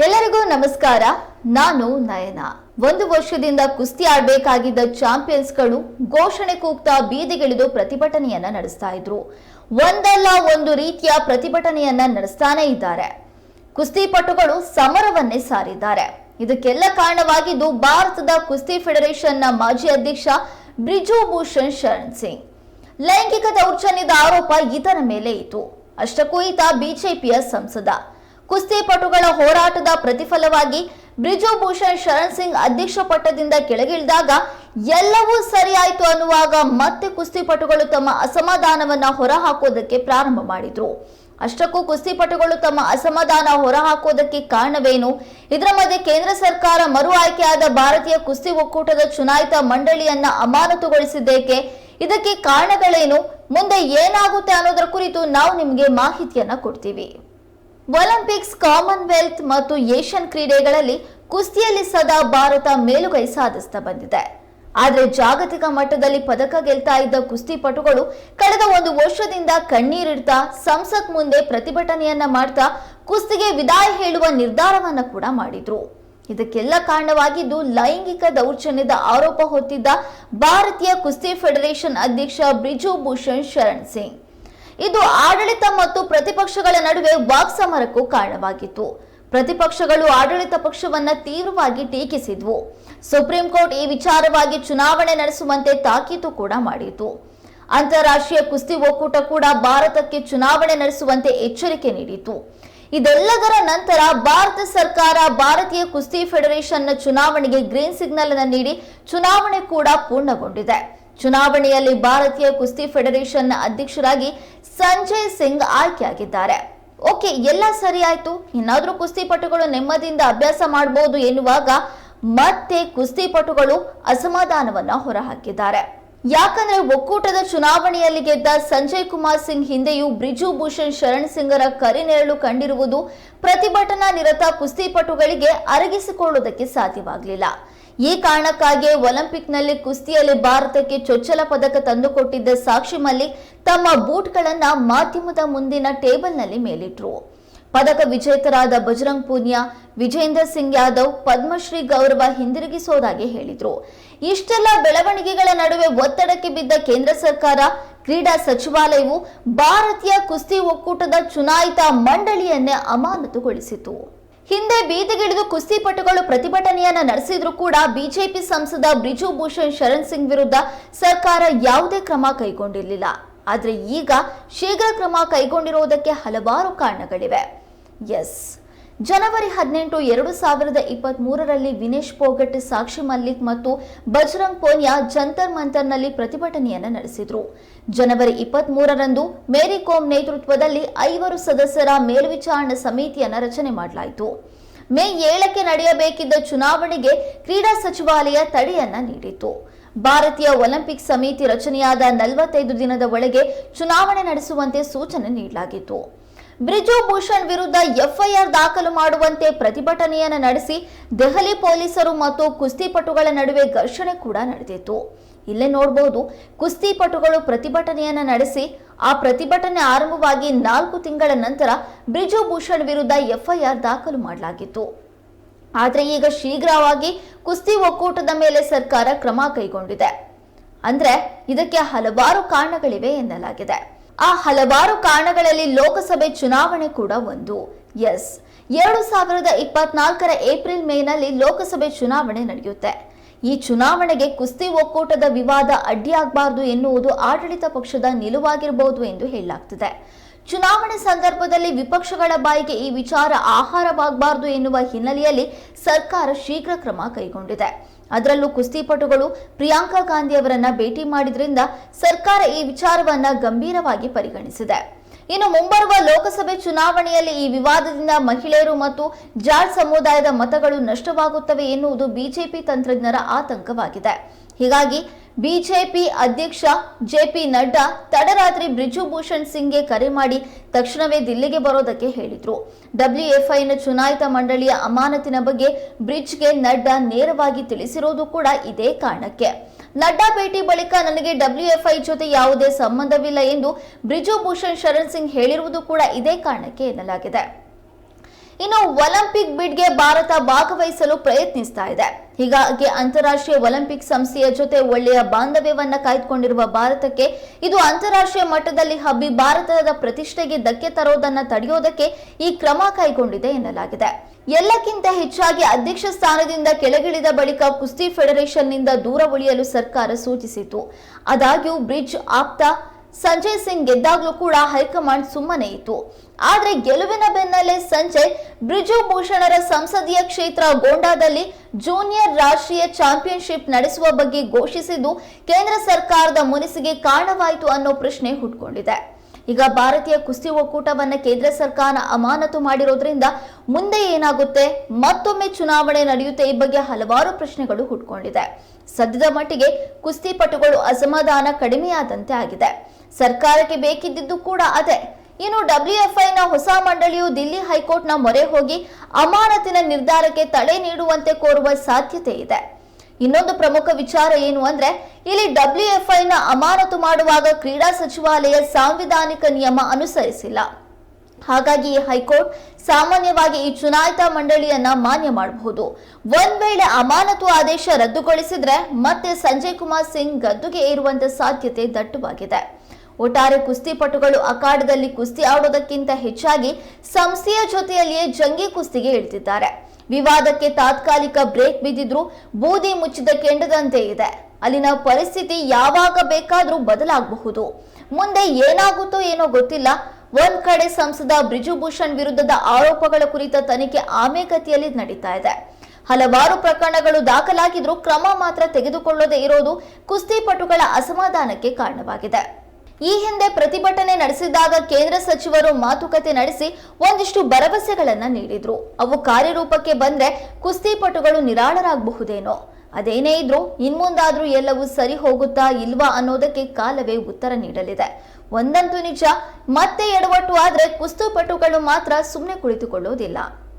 ಎಲ್ಲರಿಗೂ ನಮಸ್ಕಾರ. ನಾನು ನಯನ. ಒಂದು ವರ್ಷದಿಂದ ಕುಸ್ತಿ ಆಡಬೇಕಾಗಿದ್ದ ಚಾಂಪಿಯನ್ಸ್ಗಳು ಘೋಷಣೆ ಕೂಗ್ತಾ ಬೀದಿಗಿಳಿದು ಪ್ರತಿಭಟನೆಯನ್ನ ನಡೆಸ್ತಾ ಇದ್ರು. ಒಂದಲ್ಲ ಒಂದು ರೀತಿಯ ಪ್ರತಿಭಟನೆಯನ್ನ ನಡೆಸ್ತಾನೇ ಇದ್ದಾರೆ. ಕುಸ್ತಿಪಟುಗಳು ಸಮರವನ್ನೇ ಸಾರಿದ್ದಾರೆ. ಇದಕ್ಕೆಲ್ಲ ಕಾರಣವಾಗಿದ್ದು ಭಾರತದ ಕುಸ್ತಿ ಫೆಡರೇಷನ್ನ ಮಾಜಿ ಅಧ್ಯಕ್ಷ ಬ್ರಿಜು ಭೂಷಣ್ ಶರಣ್ ಸಿಂಗ್. ಲೈಂಗಿಕ ದೌರ್ಜನ್ಯದ ಆರೋಪ ಈತನ ಮೇಲೆ ಇತ್ತು. ಅಷ್ಟಕ್ಕೂ ಈತ ಬಿಜೆಪಿಯ ಸಂಸದ. ಕುಸ್ತಿಪಟುಗಳ ಹೋರಾಟದ ಪ್ರತಿಫಲವಾಗಿ ಬ್ರಿಜುಭೂಷಣ್ ಶರಣ್ ಸಿಂಗ್ ಅಧ್ಯಕ್ಷ ಪಟ್ಟದಿಂದ ಕೆಳಗಿಳಿದಾಗ ಎಲ್ಲವೂ ಸರಿಯಾಯಿತು ಅನ್ನುವಾಗ ಮತ್ತೆ ಕುಸ್ತಿಪಟುಗಳು ತಮ್ಮ ಅಸಮಾಧಾನವನ್ನ ಹೊರಹಾಕೋದಕ್ಕೆ ಪ್ರಾರಂಭ ಮಾಡಿದ್ರು. ಅಷ್ಟಕ್ಕೂ ಕುಸ್ತಿಪಟುಗಳು ತಮ್ಮ ಅಸಮಾಧಾನ ಹೊರಹಾಕೋದಕ್ಕೆ ಕಾರಣವೇನು? ಇದರ ಮಧ್ಯೆ ಕೇಂದ್ರ ಸರ್ಕಾರ ಮರು ಆಯ್ಕೆಯಾದ ಭಾರತೀಯ ಕುಸ್ತಿ ಒಕ್ಕೂಟದ ಚುನಾಯಿತ ಮಂಡಳಿಯನ್ನ ಅಮಾನತುಗೊಳಿಸಿದ್ದೇಕೆ? ಇದಕ್ಕೆ ಕಾರಣಗಳೇನು? ಮುಂದೆ ಏನಾಗುತ್ತೆ ಅನ್ನೋದರ ಕುರಿತು ನಾವು ನಿಮಗೆ ಮಾಹಿತಿಯನ್ನ ಕೊಡ್ತೀವಿ. ಒಲಿಂಪಿಕ್ಸ್ ಕಾಮನ್ವೆಲ್ತ್ ಮತ್ತು ಏಷ್ಯನ್ ಕ್ರೀಡೆಗಳಲ್ಲಿ ಕುಸ್ತಿಯಲ್ಲಿ ಸದಾ ಭಾರತ ಮೇಲುಗೈ ಸಾಧಿಸ್ತಾ ಬಂದಿದೆ. ಆದರೆ ಜಾಗತಿಕ ಮಟ್ಟದಲ್ಲಿ ಪದಕ ಗೆಲ್ತಾ ಇದ್ದ ಕುಸ್ತಿಪಟುಗಳು ಕಳೆದ ಒಂದು ವರ್ಷದಿಂದ ಕಣ್ಣೀರಿಡ್ತಾ ಸಂಸತ್ ಮುಂದೆ ಪ್ರತಿಭಟನೆಯನ್ನ ಮಾಡ್ತಾ ಕುಸ್ತಿಗೆ ವಿದಾಯ ಹೇಳುವ ನಿರ್ಧಾರವನ್ನ ಕೂಡ ಮಾಡಿದ್ರು. ಇದಕ್ಕೆಲ್ಲ ಕಾರಣವಾಗಿದ್ದು ಲೈಂಗಿಕ ದೌರ್ಜನ್ಯದ ಆರೋಪ ಹೊತ್ತಿದ್ದ ಭಾರತೀಯ ಕುಸ್ತಿ ಫೆಡರೇಷನ್ ಅಧ್ಯಕ್ಷ ಬ್ರಿಜು ಭೂಷಣ್ ಶರಣ್ ಸಿಂಗ್. ಇದು ಆಡಳಿತ ಮತ್ತು ಪ್ರತಿಪಕ್ಷಗಳ ನಡುವೆ ವಾಕ್ಸಮರಕ್ಕೂ ಕಾರಣವಾಗಿತ್ತು. ಪ್ರತಿಪಕ್ಷಗಳು ಆಡಳಿತ ಪಕ್ಷವನ್ನ ತೀವ್ರವಾಗಿ ಟೀಕಿಸಿದ್ವು. ಸುಪ್ರೀಂ ಕೋರ್ಟ್ ಈ ವಿಚಾರವಾಗಿ ಚುನಾವಣೆ ನಡೆಸುವಂತೆ ತಾಕೀತು ಕೂಡ ಮಾಡಿತು ಅಂತಾರಾಷ್ಟ್ರೀಯ ಕುಸ್ತಿ ಒಕ್ಕೂಟ ಕೂಡ ಭಾರತಕ್ಕೆ ಚುನಾವಣೆ ನಡೆಸುವಂತೆ ಎಚ್ಚರಿಕೆ ನೀಡಿತು ಇದೆಲ್ಲದರ ನಂತರ ಭಾರತ ಸರ್ಕಾರ ಭಾರತೀಯ ಕುಸ್ತಿ ಫೆಡರೇಷನ್ನ ಚುನಾವಣೆಗೆ ಗ್ರೀನ್ ಸಿಗ್ನಲ್ ಅನ್ನು ನೀಡಿ ಚುನಾವಣೆ ಕೂಡ ಪೂರ್ಣಗೊಂಡಿದೆ. ಚುನಾವಣೆಯಲ್ಲಿ ಭಾರತೀಯ ಕುಸ್ತಿ ಫೆಡರೇಷನ್ ಅಧ್ಯಕ್ಷರಾಗಿ ಸಂಜಯ್ ಸಿಂಗ್ ಆಯ್ಕೆಯಾಗಿದ್ದಾರೆ. ಓಕೆ, ಎಲ್ಲ ಸರಿ ಆಯ್ತು. ಇನ್ನಾದ್ರೂ ಕುಸ್ತಿಪಟುಗಳು ನೆಮ್ಮದಿಯಿಂದ ಅಭ್ಯಾಸ ಮಾಡಬಹುದು ಎನ್ನುವಾಗ ಮತ್ತೆ ಕುಸ್ತಿಪಟುಗಳು ಅಸಮಾಧಾನವನ್ನ ಹೊರಹಾಕಿದ್ದಾರೆ. ಯಾಕಂದ್ರೆ ಒಕ್ಕೂಟದ ಚುನಾವಣೆಯಲ್ಲಿ ಗೆದ್ದ ಸಂಜಯ್ ಕುಮಾರ್ ಸಿಂಗ್ ಹಿಂದೆಯೂ ಬ್ರಿಜು ಭೂಷಣ್ ಶರಣ್ ಸಿಂಗರ ಕರಿನೆರಳು ಕಂಡಿರುವುದು ಪ್ರತಿಭಟನಾ ನಿರತ ಕುಸ್ತಿಪಟುಗಳಿಗೆ ಅರಗಿಸಿಕೊಳ್ಳುವುದಕ್ಕೆ ಸಾಧ್ಯವಾಗಲಿಲ್ಲ. ಈ ಕಾರಣಕ್ಕಾಗಿಯೇ ಒಲಿಂಪಿಕ್ನಲ್ಲಿ ಕುಸ್ತಿಯಲ್ಲಿ ಭಾರತಕ್ಕೆ ಚೊಚ್ಚಲ ಪದಕ ತಂದುಕೊಟ್ಟಿದ್ದ ಸಾಕ್ಷಿ ಮಲ್ಲಿಕ್ ತಮ್ಮ ಬೂಟ್ಗಳನ್ನು ಮಾಧ್ಯಮದ ಮುಂದಿನ ಟೇಬಲ್ನಲ್ಲಿ ಮೇಲಿಟ್ರು. ಪದಕ ವಿಜೇತರಾದ ಬಜರಂಗ್ ಪೂನಿಯಾ, ವಿಜೇಂದ್ರ ಸಿಂಗ್ ಯಾದವ್, ಪದ್ಮಶ್ರೀ ಗೌರವ ಹಿಂದಿರುಗಿಸೋದಾಗಿ ಹೇಳಿದ್ರು. ಇಷ್ಟೆಲ್ಲ ಬೆಳವಣಿಗೆಗಳ ನಡುವೆ ಒತ್ತಡಕ್ಕೆ ಬಿದ್ದ ಕೇಂದ್ರ ಸರ್ಕಾರ, ಕ್ರೀಡಾ ಸಚಿವಾಲಯವು ಭಾರತೀಯ ಕುಸ್ತಿ ಒಕ್ಕೂಟದ ಚುನಾಯಿತ ಮಂಡಳಿಯನ್ನೇ ಅಮಾನತುಗೊಳಿಸಿತು. ಹಿಂದೆ ಬೀದಿಗಿಳಿದು ಕುಸ್ತಿಪಟುಗಳು ಪ್ರತಿಭಟನೆಯನ್ನ ನಡೆಸಿದ್ರು ಕೂಡ ಬಿಜೆಪಿ ಸಂಸದ ಬ್ರಿಜು ಭೂಷಣ್ ಶರಣ್ ಸಿಂಗ್ ವಿರುದ್ಧ ಸರ್ಕಾರ ಯಾವುದೇ ಕ್ರಮ ಕೈಗೊಂಡಿರಲಿಲ್ಲ. ಆದ್ರೆ ಈಗ ಶೀಘ್ರ ಕ್ರಮ ಕೈಗೊಂಡಿರುವುದಕ್ಕೆ ಹಲವಾರು ಕಾರಣಗಳಿವೆ. ಎಸ್. ಜನವರಿ ಹದಿನೆಂಟು ಎರಡು ಸಾವಿರದ ಇಪ್ಪತ್ತ್ ಮೂರರಲ್ಲಿ ವಿನೇಶ್ ಪೋಗಟ್, ಸಾಕ್ಷಿ ಮಲ್ಲಿಕ್ ಮತ್ತು ಬಜರಂಗ್ ಪೋನಿಯಾ ಜಂತರ್ ಮಂತರ್ನಲ್ಲಿ ಪ್ರತಿಭಟನೆಯನ್ನು ನಡೆಸಿದ್ರು. ಜನವರಿ ಇಪ್ಪತ್ತ್ ಮೂರರಂದು ಮೇರಿ ಕೋಮ್ ನೇತೃತ್ವದಲ್ಲಿ ಐವರು ಸದಸ್ಯರ ಮೇಲ್ವಿಚಾರಣಾ ಸಮಿತಿಯನ್ನು ರಚನೆ ಮಾಡಲಾಯಿತು. ಮೇ ಏಳಕ್ಕೆ ನಡೆಯಬೇಕಿದ್ದ ಚುನಾವಣೆಗೆ ಕ್ರೀಡಾ ಸಚಿವಾಲಯ ತಡೆಯನ್ನ ನೀಡಿತು ಭಾರತೀಯ ಒಲಿಂಪಿಕ್ ಸಮಿತಿ ರಚನೆಯಾದ ನಲವತ್ತೈದು ದಿನದ ಒಳಗೆ ಚುನಾವಣೆ ನಡೆಸುವಂತೆ ಸೂಚನೆ ನೀಡಲಾಗಿತ್ತು. ಬ್ರಿಜು ಭೂಷಣ್ ವಿರುದ್ಧ ಎಫ್ಐಆರ್ ದಾಖಲು ಮಾಡುವಂತೆ ಪ್ರತಿಭಟನೆಯನ್ನು ನಡೆಸಿ ದೆಹಲಿ ಪೊಲೀಸರು ಮತ್ತು ಕುಸ್ತಿಪಟುಗಳ ನಡುವೆ ಘರ್ಷಣೆ ಕೂಡ ನಡೆದಿತ್ತು. ಇಲ್ಲೇ ನೋಡಬಹುದು ಕುಸ್ತಿಪಟುಗಳು ಪ್ರತಿಭಟನೆಯನ್ನು ನಡೆಸಿ, ಆ ಪ್ರತಿಭಟನೆ ಆರಂಭವಾಗಿ ನಾಲ್ಕು ತಿಂಗಳ ನಂತರ ಬ್ರಿಜು ಭೂಷಣ್ ವಿರುದ್ಧ ಎಫ್ಐಆರ್ ದಾಖಲು ಮಾಡಲಾಗಿತ್ತು. ಆದರೆ ಈಗ ಶೀಘ್ರವಾಗಿ ಕುಸ್ತಿ ಒಕ್ಕೂಟದ ಮೇಲೆ ಸರ್ಕಾರ ಕ್ರಮ ಕೈಗೊಂಡಿದೆ. ಅಂದ್ರೆ ಇದಕ್ಕೆ ಹಲವಾರು ಕಾರಣಗಳಿವೆ ಎನ್ನಲಾಗಿದೆ. ಆ ಹಲವಾರು ಕಾರಣಗಳಲ್ಲಿ ಲೋಕಸಭೆ ಚುನಾವಣೆ ಕೂಡ ಒಂದು. ಎಸ್. ಎರಡು ಸಾವಿರದ ಇಪ್ಪತ್ನಾಲ್ಕರ ಏಪ್ರಿಲ್ ಮೇನಲ್ಲಿ ಲೋಕಸಭೆ ಚುನಾವಣೆ ನಡೆಯುತ್ತೆ. ಈ ಚುನಾವಣೆಗೆ ಕುಸ್ತಿ ಒಕ್ಕೂಟದ ವಿವಾದ ಅಡ್ಡಿಯಾಗಬಾರದು ಎನ್ನುವುದು ಆಡಳಿತ ಪಕ್ಷದ ನಿಲುವಾಗಿರಬಹುದು ಎಂದು ಹೇಳಲಾಗ್ತಿದೆ. ಚುನಾವಣೆ ಸಂದರ್ಭದಲ್ಲಿ ವಿಪಕ್ಷಗಳ ಬಾಯಿಗೆ ಈ ವಿಚಾರ ಆಹಾರವಾಗಬಾರದು ಎನ್ನುವ ಹಿನ್ನೆಲೆಯಲ್ಲಿ ಸರ್ಕಾರ ಶೀಘ್ರ ಕ್ರಮ ಕೈಗೊಂಡಿದೆ. ಅದರಲ್ಲೂ ಕುಸ್ತಿಪಟುಗಳು ಪ್ರಿಯಾಂಕಾ ಗಾಂಧಿ ಅವರನ್ನ ಭೇಟಿ ಮಾಡಿದ್ರಿಂದ ಸರ್ಕಾರ ಈ ವಿಚಾರವನ್ನ ಗಂಭೀರವಾಗಿ ಪರಿಗಣಿಸಿದೆ. ಇನ್ನು ಮುಂಬರುವ ಲೋಕಸಭೆ ಚುನಾವಣೆಯಲ್ಲಿ ಈ ವಿವಾದದಿಂದ ಮಹಿಳೆಯರು ಮತ್ತು ಜಾಟ್ ಸಮುದಾಯದ ಮತಗಳು ನಷ್ಟವಾಗುತ್ತವೆ ಎನ್ನುವುದು ಬಿಜೆಪಿ ತಂತ್ರಜ್ಞರ ಆತಂಕವಾಗಿದೆ. ಹೀಗಾಗಿ ಬಿಜೆಪಿ ಅಧ್ಯಕ್ಷ ಜೆ ಪಿ ನಡ್ಡಾ ತಡರಾತ್ರಿ ಭೂಷಣ್ ಸಿಂಗ್ಗೆ ಕರೆ ಮಾಡಿ ತಕ್ಷಣವೇ ದಿಲ್ಲಿಗೆ ಬರೋದಕ್ಕೆ ಹೇಳಿದ್ರು. ಡಬ್ಲ್ಯೂಎಫ್ಐನ ಚುನಾಯಿತ ಮಂಡಳಿಯ ಅಮಾನತಿನ ಬಗ್ಗೆ ಬ್ರಿಡ್ಜ್ಗೆ ನಡ್ಡಾ ನೇರವಾಗಿ ತಿಳಿಸಿರೋದು ಕೂಡ ಇದೇ ಕಾರಣಕ್ಕೆ. ನಡ್ಡಾ ಭೇಟಿ ಬಳಿಕ ನನಗೆ ಡಬ್ಲ್ಯೂಎಫ್ಐ ಜೊತೆ ಯಾವುದೇ ಸಂಬಂಧವಿಲ್ಲ ಎಂದು ಬ್ರಿಜು ಭೂಷಣ್ ಶರಣ್ ಸಿಂಗ್ ಹೇಳಿರುವುದು ಕೂಡ ಇದೇ ಕಾರಣಕ್ಕೆ ಎನ್ನಲಾಗಿದೆ. ಇನ್ನು ಒಲಿಂಪಿಕ್ ಬಿಡ್ಗೆ ಭಾರತ ಭಾಗವಹಿಸಲು ಪ್ರಯತ್ನಿಸ್ತಾ ಇದೆ. ಹೀಗಾಗಿ ಅಂತಾರಾಷ್ಟ್ರೀಯ ಒಲಿಂಪಿಕ್ ಸಂಸ್ಥೆಯ ಜೊತೆ ಒಳ್ಳೆಯ ಬಾಂಧವ್ಯವನ್ನ ಕಾಯ್ದುಕೊಂಡಿರುವ ಭಾರತಕ್ಕೆ ಇದು ಅಂತಾರಾಷ್ಟ್ರೀಯ ಮಟ್ಟದಲ್ಲಿ ಹಬ್ಬಿ ಭಾರತದ ಪ್ರತಿಷ್ಠೆಗೆ ಧಕ್ಕೆ ತರೋದನ್ನ ತಡೆಯೋದಕ್ಕೆ ಈ ಕ್ರಮ ಕೈಗೊಂಡಿದೆ ಎನ್ನಲಾಗಿದೆ. ಎಲ್ಲಕ್ಕಿಂತ ಹೆಚ್ಚಾಗಿ ಅಧ್ಯಕ್ಷ ಸ್ಥಾನದಿಂದ ಕೆಳಗಿಳಿದ ಬಳಿಕ ಕುಸ್ತಿ ಫೆಡರೇಷನ್ನಿಂದ ದೂರ ಉಳಿಯಲು ಸರ್ಕಾರ ಸೂಚಿಸಿತು ಆದಾಗ್ಯೂ ಬ್ರಿಡ್ಜ್ ಆಪ್ತ ಸಂಜಯ್ ಸಿಂಗ್ ಗೆದ್ದಾಗ್ಲೂ ಕೂಡ ಹೈಕಮಾಂಡ್ ಸುಮ್ಮನೆ ಇತ್ತು. ಆದರೆ ಗೆಲುವಿನ ಬೆನ್ನಲ್ಲೇ ಸಂಜಯ್, ಬ್ರಿಜು ಭೂಷಣರ ಸಂಸದೀಯ ಕ್ಷೇತ್ರ ಗೋಂಡಾದಲ್ಲಿ ಜೂನಿಯರ್ ರಾಷ್ಟ್ರೀಯ ಚಾಂಪಿಯನ್ಶಿಪ್ ನಡೆಸುವ ಬಗ್ಗೆ ಘೋಷಿಸಿದ್ದು ಕೇಂದ್ರ ಸರ್ಕಾರದ ಮುನಿಸಿಗೆ ಕಾರಣವಾಯಿತು ಅನ್ನೋ ಪ್ರಶ್ನೆ ಹುಟ್ಕೊಂಡಿದೆ. ಈಗ ಭಾರತೀಯ ಕುಸ್ತಿ ಒಕ್ಕೂಟವನ್ನ ಕೇಂದ್ರ ಸರ್ಕಾರ ಅಮಾನತು ಮಾಡಿರೋದ್ರಿಂದ ಮುಂದೆ ಏನಾಗುತ್ತೆ? ಮತ್ತೊಮ್ಮೆ ಚುನಾವಣೆ ನಡೆಯುತ್ತೆ ಈ ಬಗ್ಗೆ ಹಲವಾರು ಪ್ರಶ್ನೆಗಳು ಹುಟ್ಕೊಂಡಿದೆ. ಸದ್ಯದ ಮಟ್ಟಿಗೆ ಕುಸ್ತಿಪಟುಗಳು ಅಸಮಾಧಾನ ಕಡಿಮೆಯಾದಂತೆ ಆಗಿದೆ. ಸರ್ಕಾರಕ್ಕೆ ಬೇಕಿದ್ದಿದ್ದು ಕೂಡ ಅದೇ. ಇನ್ನು ಡಬ್ಲ್ಯೂಎಫ್ಐನ ಹೊಸ ಮಂಡಳಿಯು ದಿಲ್ಲಿ ಹೈಕೋರ್ಟ್ನ ಮೊರೆ ಹೋಗಿ ಅಮಾನತಿನ ನಿರ್ಧಾರಕ್ಕೆ ತಡೆ ನೀಡುವಂತೆ ಕೋರುವ ಸಾಧ್ಯತೆ ಇದೆ. ಇನ್ನೊಂದು ಪ್ರಮುಖ ವಿಚಾರ ಏನು ಅಂದ್ರೆ, ಇಲ್ಲಿ ಡಬ್ಲ್ಯೂಎಫ್ಐನ ಅಮಾನತು ಮಾಡುವಾಗ ಕ್ರೀಡಾ ಸಚಿವಾಲಯ ಸಾಂವಿಧಾನಿಕ ನಿಯಮ ಅನುಸರಿಸಿಲ್ಲ. ಹಾಗಾಗಿ ಈ ಹೈಕೋರ್ಟ್ ಸಾಮಾನ್ಯವಾಗಿ ಈ ಚುನಾಯಿತ ಮಂಡಳಿಯನ್ನ ಮಾನ್ಯ ಮಾಡಬಹುದು. ಒಂದ್ ವೇಳೆ ಅಮಾನತು ಆದೇಶ ರದ್ದುಗೊಳಿಸಿದ್ರೆ ಮತ್ತೆ ಸಂಜಯ್ ಕುಮಾರ್ ಸಿಂಗ್ ಗದ್ದುಗೆ ಏರುವಂತ ಸಾಧ್ಯತೆ ದಟ್ಟವಾಗಿದೆ. ಒಟ್ಟಾರೆ ಕುಸ್ತಿಪಟುಗಳು ಅಖಾಡದಲ್ಲಿ ಕುಸ್ತಿ ಆಡೋದಕ್ಕಿಂತ ಹೆಚ್ಚಾಗಿ ಸಂಸ್ಥೆಯ ಜೊತೆಯಲ್ಲಿಯೇ ಜಂಗಿ ಕುಸ್ತಿಗೆ ಇಳಿದಿದ್ದಾರೆ. ವಿವಾದಕ್ಕೆ ತಾತ್ಕಾಲಿಕ ಬ್ರೇಕ್ ಬಿದ್ದಿದ್ರು ಬೂದಿ ಮುಚ್ಚಿದ ಕೆಂಡದಂತೆ ಇದೆ. ಅಲ್ಲಿನ ಪರಿಸ್ಥಿತಿ ಯಾವಾಗ ಬೇಕಾದರೂ ಬದಲಾಗಬಹುದು. ಮುಂದೆ ಏನಾಗುತ್ತೋ ಏನೋ ಗೊತ್ತಿಲ್ಲ. ಒಂದ್ ಕಡೆ ಸಂಸದ ಬ್ರಿಜುಭೂಷಣ್ ವಿರುದ್ಧದ ಆರೋಪಗಳ ಕುರಿತ ತನಿಖೆ ಆಮೇಗತಿಯಲ್ಲಿ ನಡೀತಾ ಇದೆ. ಹಲವಾರು ಪ್ರಕರಣಗಳು ದಾಖಲಾಗಿದ್ರೂ ಕ್ರಮ ಮಾತ್ರ ತೆಗೆದುಕೊಳ್ಳದೇ ಇರೋದು ಕುಸ್ತಿಪಟುಗಳ ಅಸಮಾಧಾನಕ್ಕೆ ಕಾರಣವಾಗಿದೆ. ಈ ಹಿಂದೆ ಪ್ರತಿಭಟನೆ ನಡೆಸಿದಾಗ ಕೇಂದ್ರ ಸಚಿವರು ಮಾತುಕತೆ ನಡೆಸಿ ಒಂದಿಷ್ಟು ಭರವಸೆಗಳನ್ನ ನೀಡಿದ್ರು. ಅವು ಕಾರ್ಯರೂಪಕ್ಕೆ ಬಂದ್ರೆ ಕುಸ್ತಿಪಟುಗಳು ನಿರಾಳರಾಗಬಹುದೇನೋ. ಅದೇನೇ ಇದ್ರೂ ಇನ್ಮುಂದಾದ್ರೂ ಎಲ್ಲವೂ ಸರಿ ಹೋಗುತ್ತಾ ಇಲ್ವಾ ಅನ್ನೋದಕ್ಕೆ ಕಾಲವೇ ಉತ್ತರ ನೀಡಲಿದೆ. ಒಂದಂತೂ ನಿಜ, ಮತ್ತೆ ಎಡವಟ್ಟು ಆದ್ರೆ ಕುಸ್ತಿಪಟುಗಳು ಮಾತ್ರ ಸುಮ್ಮನೆ ಕುಳಿತುಕೊಳ್ಳೋದಿಲ್ಲ.